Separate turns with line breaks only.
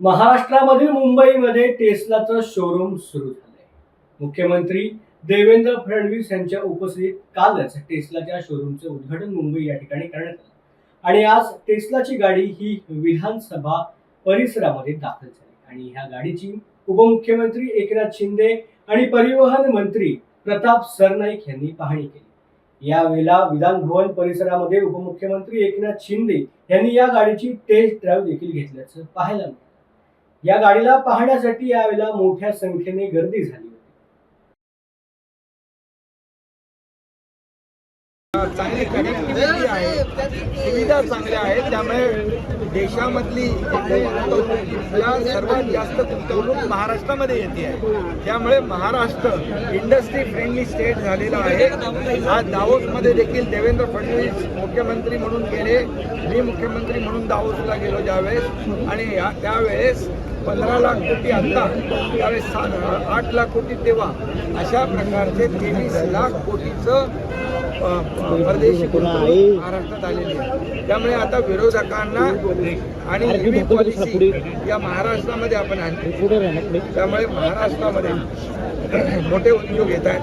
महाराष्ट्रामधील मुंबईमध्ये टेस्लाचं शोरूम सुरू झालंय. मुख्यमंत्री देवेंद्र फडणवीस यांच्या उपस्थितीत कालच टेस्लाच्या शोरूमचं उद्घाटन मुंबई या ठिकाणी करण्यात आलं. आणि आज टेस्लाची गाडी ही विधानसभा परिसरामध्ये दाखल झाली. आणि ह्या गाडीची उपमुख्यमंत्री एकनाथ शिंदे आणि परिवहन मंत्री प्रताप सरनाईक यांनी पाहणी केली. यावेळेला विधान भवन परिसरामध्ये उपमुख्यमंत्री एकनाथ शिंदे यांनी या गाडीची टेस्ट ड्राईव्ह देखील घेतल्याचं पाहायला मिळालं. या गाडीला पाहण्यासाठी यावेळेला मोठ्या संख्येने गर्दी झाली.
चांगली कनेक्टिव्हिटी आहे. सुविधा चांगल्या आहेत. त्यामुळे देशामधली गुंतवणुकीतला सर्वात जास्त गुंतवणूक महाराष्ट्रामध्ये येते आहे. त्यामुळे महाराष्ट्र इंडस्ट्री फ्रेंडली स्टेट झालेला आहे. आज दावोसमध्ये देखील देवेंद्र फडणवीस मुख्यमंत्री म्हणून गेले. मी मुख्यमंत्री म्हणून दावोसला गेलो ज्यावेळेस. आणि त्यावेळेस पंधरा लाख कोटी आता त्यावेळेस सात आठ लाख कोटी तेव्हा. अशा प्रकारचे तेवीस लाख कोटीचं परदेशी महाराष्ट्रात आलेली आहे. त्यामुळे आता विरोधकांना आणि पॉलिसी या महाराष्ट्रामध्ये आपण आणली. त्यामुळे महाराष्ट्रामध्ये मोठे उद्योग येत आहेत.